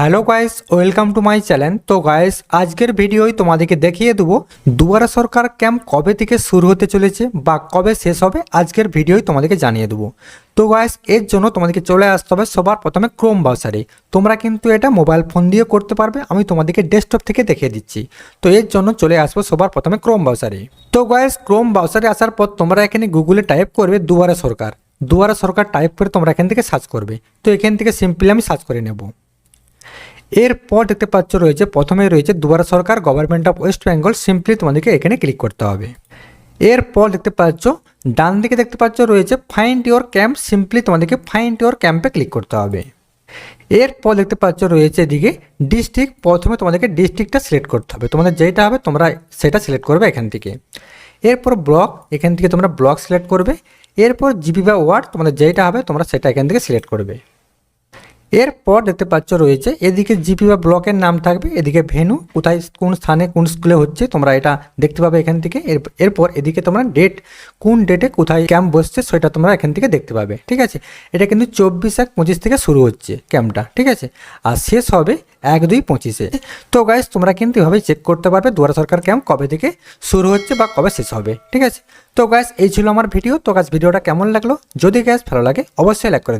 Hello guys, welcome to my channel. তো guys, আজকের ভিডিওয় তোমাদেরকে দেখিয়ে দেবো দুয়ারা সরকার ক্যাম্প কবে থেকে শুরু হতে চলেছে বা কবে শেষ হবে আজকের ভিডিওয় তোমাদেরকে জানিয়ে দেবো। তো গাইস, এর জন্য তোমাদেরকে চলে আসতে হবে সবার প্রথমে ক্রোম ব্রাউজারে তোমরা কিন্তু এটা মোবাইল ফোন দিয়ে করতে পারবে, আমি তোমাদেরকে ডেস্কটপ থেকে দেখিয়ে দিচ্ছি। তো এর জন্য চলে আসব সবার প্রথমে ক্রোম ব্রাউজারে তো গাইস ক্রোম ব্রাউজারে আসার পর তোমরা এখানে গুগলে টাইপ করবে দুয়ারা সরকার। দুয়ারা সরকার টাইপ করে তোমরা এখান থেকে সার্চ করবে। তো এখান থেকে সিম্পলি আমি সার্চ করে নেব। এরপর দেখতে পাচ্ছ রয়েছে প্রথমে রয়েছে Duare Sarkar government of West Bengal simply তোমাদেরকে এখানে ক্লিক করতে হবে। এরপর দেখতে পাচ্ছ, ডান দিকে দেখতে পাচ্ছ রয়েছে ফাইন্ড ইওর ক্যাম্প সিম্পলি তোমাদেরকে ফাইন্ড ইওর ক্যাম্পে ক্লিক করতে হবে। এরপর দেখতে পাচ্ছ রয়েছে এদিকে ডিস্ট্রিক্ট প্রথমে তোমাদেরকে ডিস্ট্রিক্টটা সিলেক্ট করতে হবে। তোমাদের যেটা হবে, তোমরা সেটা সিলেক্ট করবে এখান থেকে। এরপর ব্লক এখান থেকে তোমরা ব্লক সিলেক্ট করবে। এরপর জিবি বা ওয়ার্ড তোমাদের যেটা হবে, তোমরা সেটা এখান থেকে সিলেক্ট করবে। এরপর দেখতে পাচ্ছ রয়েছে, এদিকে জিপি বা ব্লকের নাম থাকবে, এদিকে ভেনু, কোথায়, কোন স্থানে, কোন স্কুলে হচ্ছে, তোমরা এটা দেখতে পাবে এখান থেকে। এর- এরপর এদিকে তোমরা ডেট কোন ডেটে কোথায় ক্যাম্প বসছে, সেটা তোমরা এখান থেকে দেখতে পাবে, ঠিক আছে? এটা কিন্তু চব্বিশ এক পঁচিশ থেকে শুরু হচ্ছে ক্যাম্পটা ঠিক আছে? আর শেষ হবে এক দুই পঁচিশে। তো গাইজ তোমরা কিন্তু এভাবে চেক করতে পারবে দুয়ারা সরকার ক্যাম্প কবে থেকে শুরু হচ্ছে বা কবে শেষ হবে, ঠিক আছে? তো গাইজ এই ছিল আমার ভিডিও তো গাছ ভিডিওটা কেমন লাগল? যদি গ্যাস ভালো লাগে, অবশ্যই লাইক করে দিও।